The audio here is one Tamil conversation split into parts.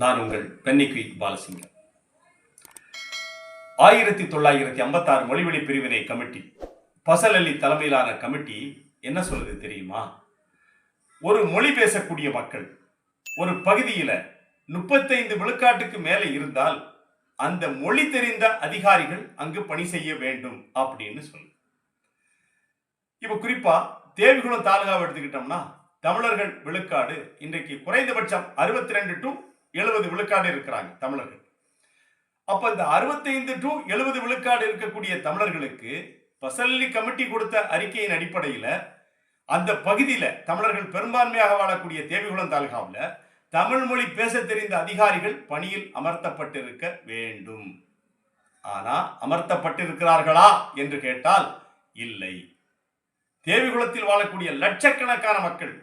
நான் உங்கள் பென்னிக்வி பாலசிங்கம். ஆயிரத்தி தொள்ளாயிரத்தி ஐம்பத்தாறு மொழிவெளி பிரிவினை கமிட்டி பசல் அலி தலைமையிலான கமிட்டி என்ன சொல்லுது தெரியுமா? ஒரு மொழி பேசக்கூடிய மக்கள் ஒரு பகுதியில் முப்பத்தைந்து விழுக்காட்டுக்கு மேலே இருந்தால் அந்த மொழி தெரிந்த அதிகாரிகள் அங்கு பணி செய்ய வேண்டும் அப்படின்னு சொல்லு. இப்போ குறிப்பா தேவிகுளம் தாலுகாவை எடுத்துக்கிட்டோம்னா தமிழர்கள் விழுக்காடு இன்றைக்கு குறைந்தபட்சம் அறுபத்தி ரெண்டு டு எழுபது விழுக்காடு இருக்கிறாங்க தமிழர்கள். அப்ப இந்த அறுபத்தைந்து டு எழுபது விழுக்காடு இருக்கக்கூடிய தமிழர்களுக்கு பசல்லி கமிட்டி கொடுத்த அறிக்கையின் அடிப்படையில் அந்த பகுதியில் தமிழர்கள் பெரும்பான்மையாக வாழக்கூடிய தேவிகுளம் தாலுகாவில் தமிழ் மொழி பேச தெரிந்த அதிகாரிகள் பணியில் அமர்த்தப்பட்டிருக்க வேண்டும். ஆனா அமர்த்தப்பட்டிருக்கிறார்களா என்று கேட்டால் இல்லை. தேவிகுளத்தில் வாழக்கூடிய லட்சக்கணக்கான மக்கள்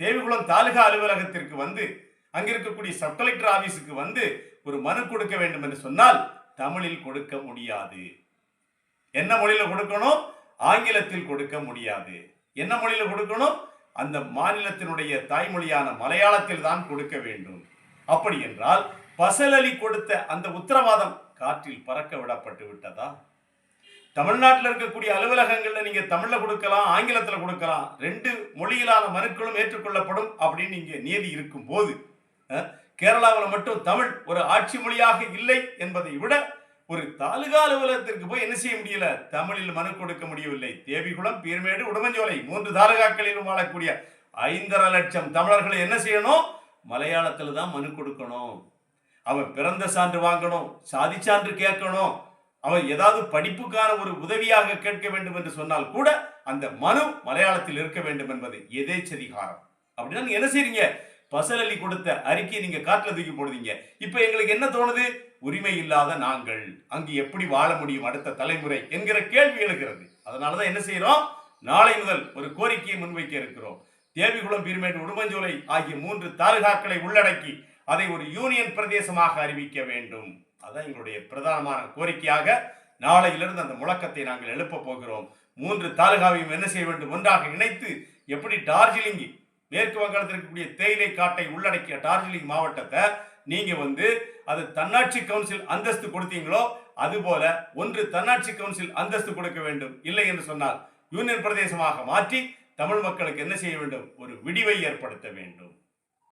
தேவிகுளம் தாலுகா அலுவலகத்திற்கு வந்து அங்கிருக்கக்கூடிய சப் கலெக்டர் ஆபீஸுக்கு வந்து ஒரு மனு கொடுக்க வேண்டும் என்று சொன்னால் தமிழில் கொடுக்க முடியாது. என்ன மொழியில கொடுக்கணும்? ஆங்கிலத்தில் கொடுக்க முடியாது. என்ன மொழியில கொடுக்கணும்? அந்த மாநிலத்தினுடைய தாய்மொழியான மலையாளத்தில் தான் கொடுக்க வேண்டும். அப்படி என்றால் பசலலி கொடுத்த அந்த உத்தரவாதம் காற்றில் பறக்க விடப்பட்டு விட்டதா? தமிழ்நாட்டில் இருக்கக்கூடிய அலுவலகங்களில் நீங்க தமிழ்ல கொடுக்கலாம் ஆங்கிலத்தில் கொடுக்கலாம் ரெண்டு மொழியிலான மனுக்களும் ஏற்றுக்கொள்ளப்படும் அப்படின்னு இங்கே நியதி இருக்கும் போது கேரளாவில் மட்டும் தமிழ் ஒரு ஆட்சி மொழியாக இல்லை என்பதை விட ஒரு தாலுகா அலுவலகத்திற்கு போய் என்ன செய்ய முடியல? தமிழில் மனு கொடுக்க முடியவில்லை. தேவிகுளம் பீர்மேடு உடமஞ்சோலை மூன்று தாலுகாக்களிலும் வாழக்கூடிய ஐந்தரை லட்சம் தமிழர்களை என்ன செய்யணும்? மலையாளத்தில் தான் மனு கொடுக்கணும். அவன் பிறந்த சான்று வாங்கணும் சாதி சான்று கேட்கணும். அவன் ஏதாவது படிப்புக்கான ஒரு உதவியாக கேட்க வேண்டும் என்று சொன்னால் கூட அந்த மனு மலையாளத்தில் இருக்க வேண்டும் என்பது எதேச்சதிகாரம். அப்படின்னா நீங்க என்ன செய்றீங்க? பசல் அலி கொடுத்த அறிக்கையை நீங்க காற்றுல தூக்கி போடுவீங்க. இப்ப எங்களுக்கு என்ன தோணுது? உரிமை இல்லாத நாங்கள். அங்கு எப்படி வாழ முடியும் அடுத்த தலைமுறை என்கிற கேள்வி எழுகிறது. அதனாலதான் என்ன செய்யறோம் நாளை முதல் ஒரு கோரிக்கையை முன்வைக்க இருக்கிறோம். தேவிகுளம் பீர்மேட் உடுமஞ்சோலை ஆகிய மூன்று தாலுகாக்களை உள்ளடக்கி அதை ஒரு யூனியன் பிரதேசமாக அறிவிக்க வேண்டும். அதான் எங்களுடைய பிரதானமான கோரிக்கையாக நாளையிலிருந்து அந்த முழக்கத்தை நாங்கள் எழுப்ப போகிறோம். மூன்று தாலுகாவையும் என்ன செய்ய வேண்டும்? ஒன்றாக இணைத்து எப்படி டார்ஜிலிங் மேற்கு வங்காளத்தில் இருக்கக்கூடிய தேயிலை காட்டை உள்ளடக்கிய டார்ஜிலிங் மாவட்டத்தை நீங்க வந்து அது தன்னாட்சி கவுன்சில் அந்தஸ்து கொடுத்தீங்களோ அதுபோல ஒன்று தன்னாட்சி கவுன்சில் அந்தஸ்து கொடுக்க வேண்டும் இல்லை என்று சொன்னால் யூனியன் பிரதேசமாக மாற்றி தமிழ் மக்களுக்கு என்ன செய்ய வேண்டும்? ஒரு விடிவை ஏற்படுத்த வேண்டும்.